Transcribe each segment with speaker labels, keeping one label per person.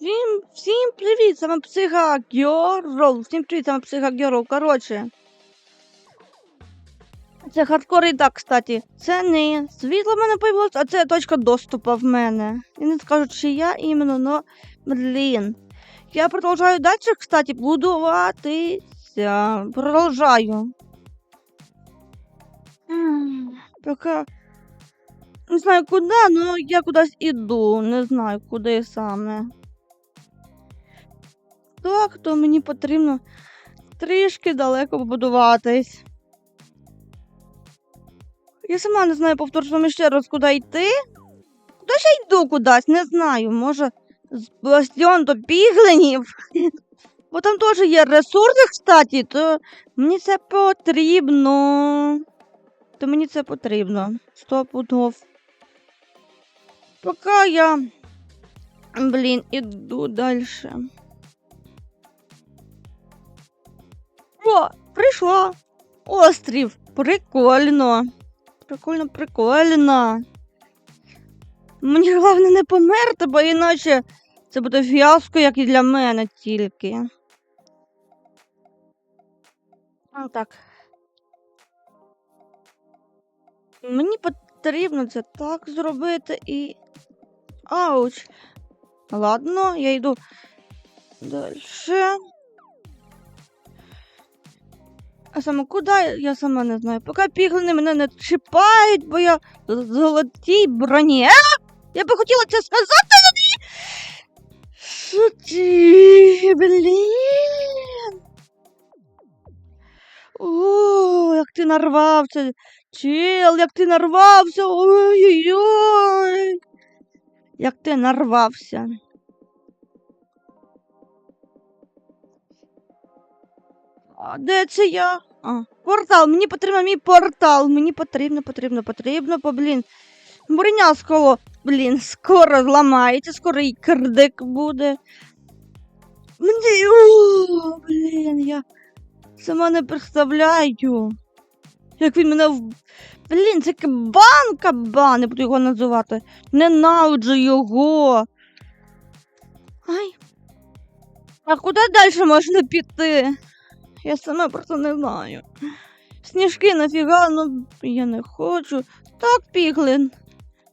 Speaker 1: Всім, всім привіт, саме психагерл. Всім привіт, саме психагерл. Коротше. Це хардкор і так, кстати. Це не світло в мене появилось, а це точка доступу в мене. І не скажу, чи я іменно, но блін. Я продовжую далі, кстати, будуватися. Продовжаю. Пока. Не знаю куди, але я кудись іду. Не знаю, куди саме. Так, то мені потрібно трішки далеко побудуватись. Я сама не знаю, повторюю вам ще раз, куди йти. Куди ж я йду кудись, не знаю. Може, з бастіон до піглинів. Бо там теж є ресурси, кстати, то мені це потрібно. То мені це потрібно. Сто пудов. Поки я, блін, іду далі. О, прийшла. Острів. Прикольно. Прикольно, прикольно. Мені головне не померти, бо іначе це буде фіаско, як і для мене тільки. А, так. Мені потрібно це так зробити і. Ауч. Ладно, я йду далі. А саме куди я сама не знаю. Поки піглини мене не чіпають, бо я золотій броні. А! Я би хотіла це сказати, але ні. Що ти, блін? О, як ти нарвався. Чел, як ти нарвався. Ой-ой-ой. Як ти нарвався. А де це я? А, портал, мені потрібен мій портал. Мені потрібно, потрібно, потрібно, бо, блін. Броня скоро, блін, скоро зламається, скоро і кирдик буде. Мені. О, блін, я сама не представляю. Як він мене в. Блін, це кабан, кабан, я буду його називати. Ненавиджу його. Ай. А куди далі можна піти? Я сама просто не знаю. Сніжки нафіга, ну я не хочу. Так, Піглин.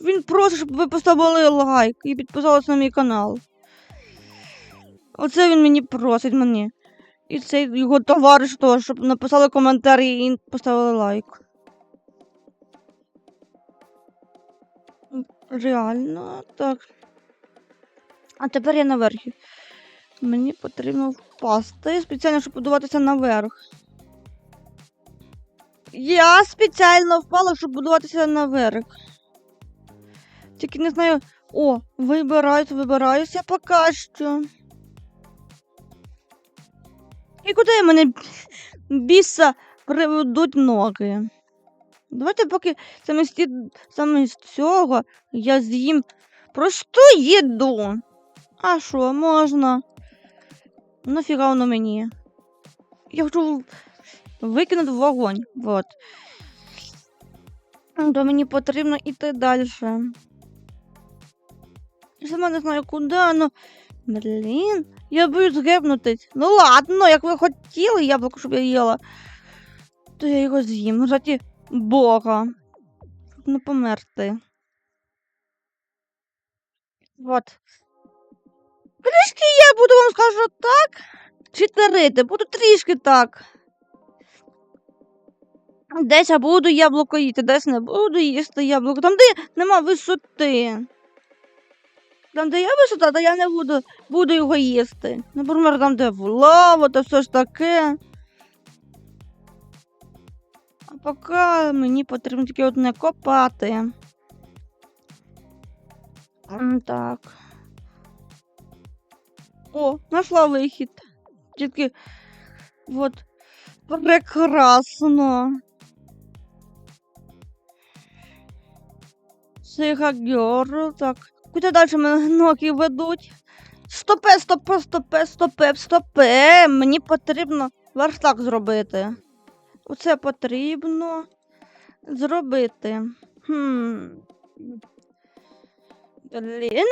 Speaker 1: Він просить, щоб ви поставили лайк і підписалися на мій канал. Оце він мені просить мені. І цей його товариш теж, щоб написали коментарі і поставили лайк. Реально, так. А тепер я наверх. Мені потрібно впасти спеціально, щоб будуватися наверх. Я спеціально впала, щоб будуватися наверх. Тільки не знаю. О, вибираюсь, вибираюся поки що. І куди мене біса приведуть ноги? Давайте поки саме з, цього я з'їм просту їду. А що, можна? Нафіга воно мені? Я хочу викинути в вогонь. Вот. То мені потрібно йти далі. Я сама не знаю куди, ну. Блін, я боюсь гепнутись. Ну ладно, як ви хотіли яблуко, щоб я їла, то я його з'їм. Раді Бога. Щоб не померти. Вот. Я буду вам скажу так. Читерити, буду трішки так. Десь я буду яблуко їсти, десь не буду їсти яблуко. Там, де нема висоти. Там, де я висота, то я не буду буду його їсти. Наприклад, там, де лава, то все ж таке. А поки мені потрібно тільки одне копати. Так. О, нашла вихід. Тільки от прекрасно. Сигагер, так. Куди далі мене ноги ведуть? Стопе, стопе, стопе, стопе, стопе. Мені потрібно верстак зробити. Оце потрібно зробити. Хм. Блін.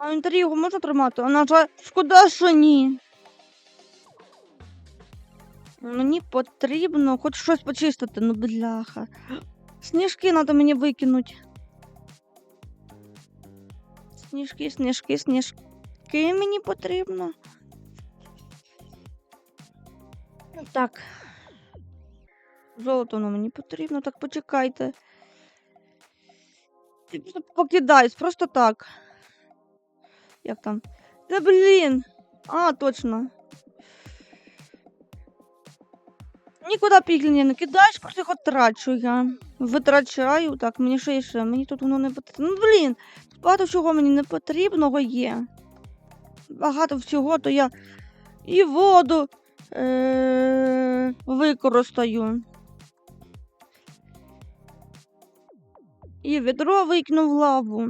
Speaker 1: А інтригу можна тримати? А на жаль, шкода, що ні. Мені потрібно хоч щось почистити, ну бляха. Сніжки треба мені викинути. Сніжки, сніжки, сніжки мені потрібно. Так. Золото воно мені потрібно, так почекайте. Покидаюсь, просто так. Як там? Та блін! А, точно. Нікуди пігління не кидаєш, просто їх трачу я. Витрачаю. Так, мені ще і ще. Мені тут воно не потрібно. Ну, блін, багато всього мені не потрібного є. Багато всього, то я і воду е- використаю. І відро викину в лаву.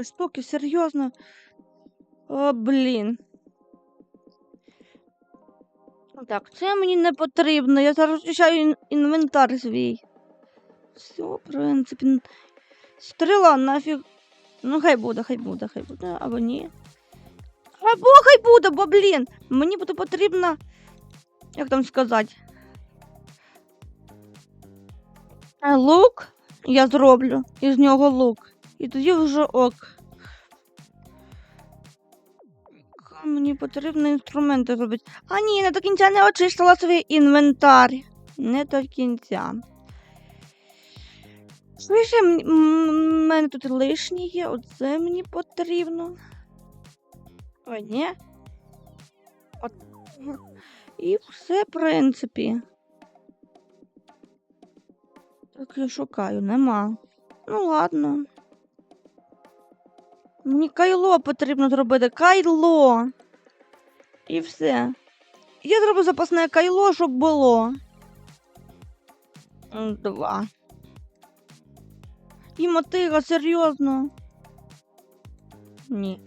Speaker 1: Штуки, серйозно. О, блін. Так, це мені не потрібно. Я зараз очищаю ін- інвентар свій. Все, в принципі. Стріла нафіг. Ну, хай буде, хай буде, хай буде, або ні. Або хай буде, бо, блін, мені буде потрібно. Як там сказати? Лук я зроблю із нього лук. І тоді вже ок. Мені потрібно інструменти робити. А ні, не до кінця не очистила свій інвентар. Не до кінця. Слухай, в мене тут лишнє є, оце мені потрібно. О, ні. От. І все, в принципі. Так я шукаю, нема. Ну ладно. Мені кайло потрібно зробити. Кайло. І все. Я зроблю запасне кайло, щоб було. Два. І мотига, серйозно. Ні.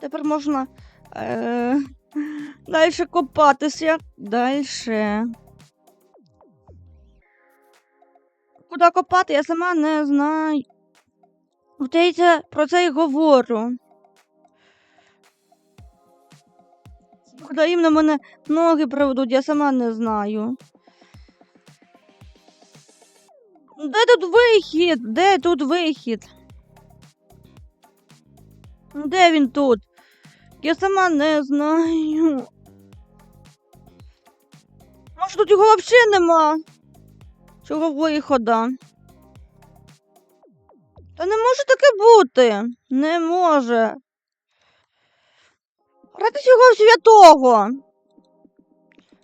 Speaker 1: Тепер можна е- далі копатися. Далі. Куди копати, я сама не знаю. От я це, про це й говорю. Куди їм на мене ноги приведуть, я сама не знаю. Де тут вихід? Де тут вихід? Де він тут? Я сама не знаю. Може тут його взагалі нема? Цього вихода. Та не може таке бути. Не може. Ради цього святого.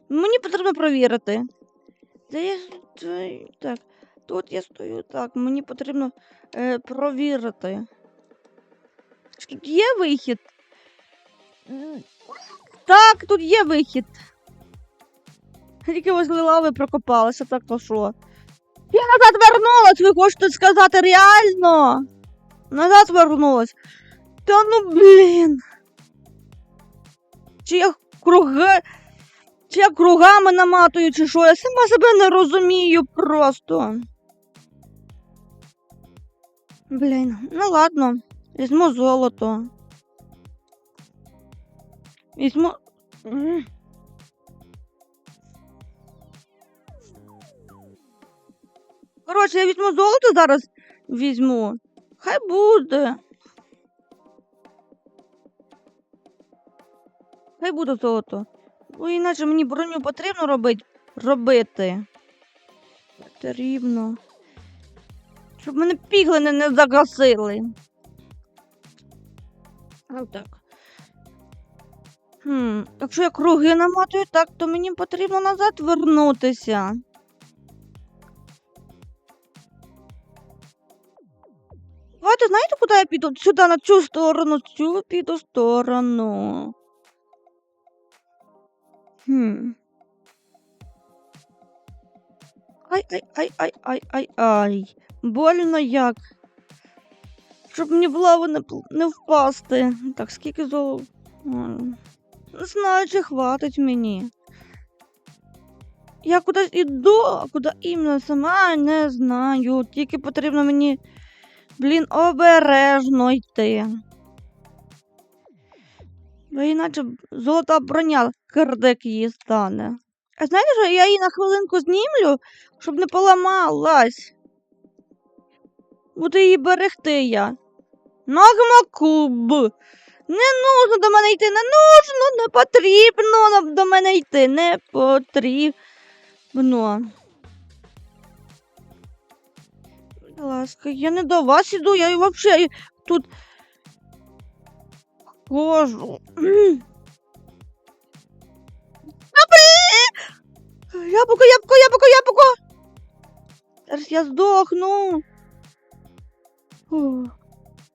Speaker 1: Мені потрібно провірити. Де я? Так, тут я стою. Так, мені потрібно е, провірити. Тут є вихід? Так, тут є вихід. Тільки возле лави прокопалася, так то що? Я назад вернулась, ви хочете сказати реально? Назад вернулась. Та ну блін. Чи я круги. Чи я кругами наматую, чи що? Я сама себе не розумію просто. Блін, ну ладно. Візьму золото. Візьму. Коротше, я візьму золото зараз візьму. Хай буде. Хай буде золото. Бо іначе мені броню потрібно робити. Робити. Потрібно. Щоб мене піглини не загасили. Отак. Хм, якщо я круги наматую так, то мені потрібно назад вернутися. Давайте знаєте, куди я піду? Сюди, на цю сторону, цю піду сторону. Хм. Ай, ай, ай, ай, ай, ай, ай. Больно як. Щоб мені в лаву не, не впасти. Так, скільки зол. М, Не знаю, чи хватить мені. Я кудись іду, а куди іменно сама не знаю. Тільки потрібно мені Блін, обережно йти. Бо іначе золота броня кирдик її стане. А знаєте, що я її на хвилинку знімлю, щоб не поламалась. Буду її берегти я. Нагмакуб. Не нужно до мене йти, не нужно, не потрібно до мене йти, не потрібно. Будь ласка, я не до вас іду, я взагалі тут блін! Яблуко, яблуко, яблуко, яблуко! Зараз я здохну. Фу.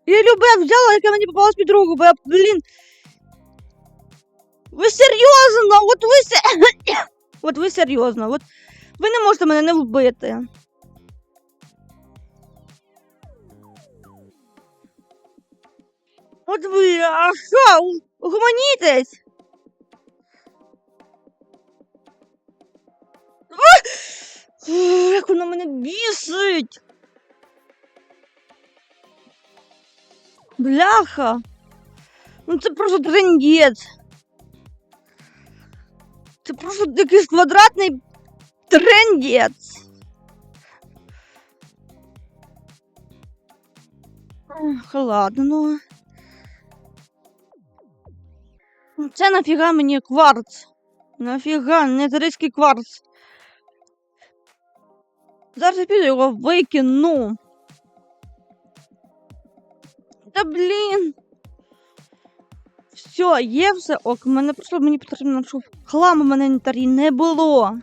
Speaker 1: Я любе взяла, яке мені попалось під руку, бо я, блін. Ви серйозно? От ви се... От ви серйозно, от ви не можете мене не вбити. От ви, а що? Угомонітесь? Як воно мене бісить. Бляха. Ну це просто трендець. Це просто якийсь квадратний трендець. Ладно, ну. Це нафіга мені кварц. Нафіга, незарицький кварц. Зараз я піду його викину. Та блін. Все, є все ок. Мене просто мені потрібно, щоб хламу в мене інвентарі не було.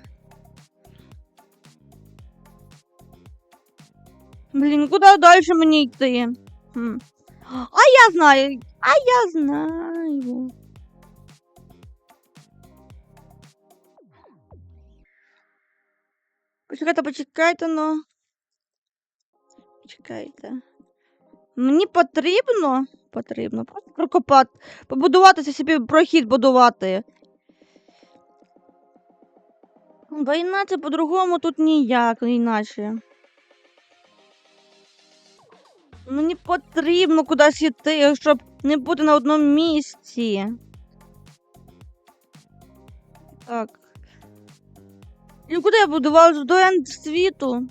Speaker 1: Блін, куди далі мені йти? Хм. А я знаю, а я знаю. Почекайте, почекайте, ну. Почекайте. Мені потрібно. Потрібно просто прокопати. Побудуватися собі прохід будувати. Бо іначе по-другому тут ніяк іначе. Мені потрібно кудись йти, щоб не бути на одному місці. Так. І куди я будував до енд світу?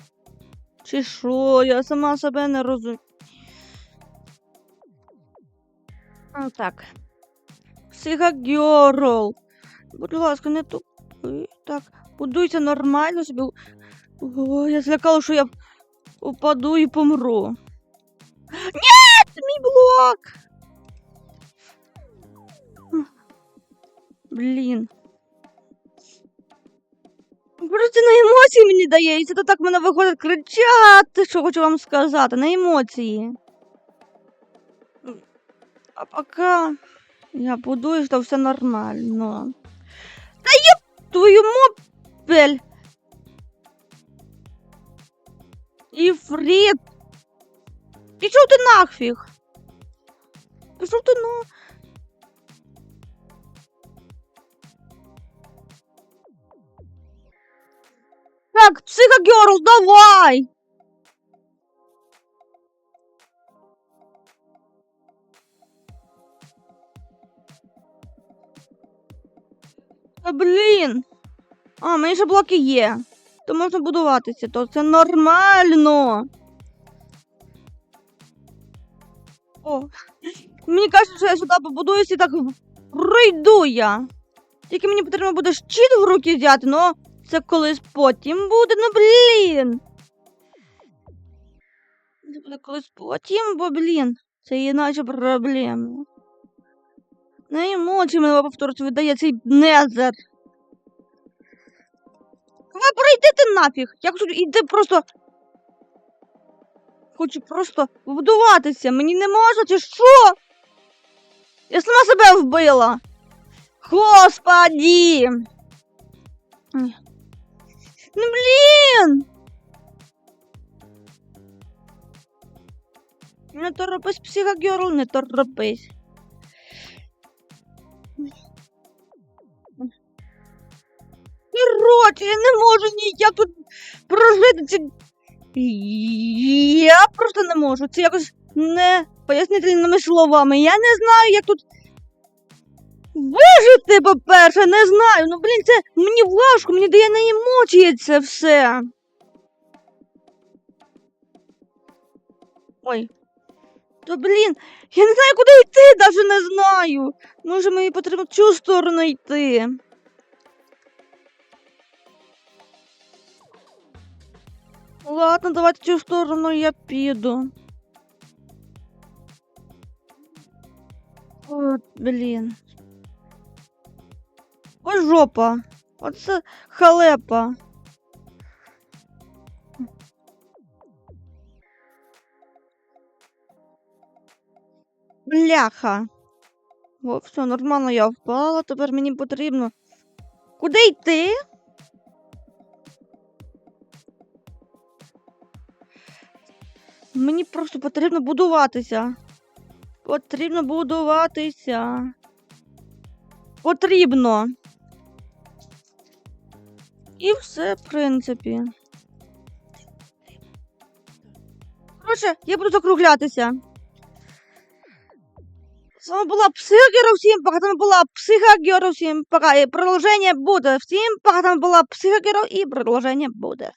Speaker 1: Чи що? Я сама себе не розумію. Ну так. Психогерл. Будь ласка, не тупи. Так, будуйся нормально собі. О, я злякала, що я упаду і помру. Ні, мій блок. Блін. Просто на емоції мені дається, то так мене виходить кричати, що хочу вам сказати, на емоції. А пока я будую, що все нормально. Та є твою мопель! Іфрит! Пішов ти нафіг! Пішов ти на... Так, психогерл, давай! Та блін. А, мені ще блоки є. То можна будуватися, то це нормально. О, мені кажуть, що я сюди побудуюся і так пройду я. Тільки мені потрібно буде щит в руки взяти, ну це колись потім буде, ну блін. Це буде колись потім, бо блін. Це іначе проблема. На емоції мене повторюється видає цей незер. Ви пройдете нафіг. Я хочу йти просто. Хочу просто вбудуватися. Мені не можна, чи що? Я сама себе вбила. Господі. Ну блін. Не торопись, психогерл, не торопись. Короче, я не можу ніяк тут прожити ці Я просто не можу. Це якось не пояснительними словами. Я не знаю, як тут вижити, по-перше, не знаю. Ну, блін, це мені важко, мені дає на емоції це все. Ой. То блін, я не знаю, куди йти, навіть не знаю. Може, мені потрібно в цю сторону йти. Ладно, давайте в цю сторону я піду. От, блін. Ось жопа. Оце халепа. Бляха. О, все, нормально, я впала, тепер мені потрібно. Куди йти? Мені просто потрібно будуватися. Потрібно будуватися. Потрібно. І все, в принципі. Коротше, я буду закруглятися. З вами була Психогера, всім пока. там була Психогера, всім пока. І продовження буде. Всім пока. там була Психогера і продовження буде.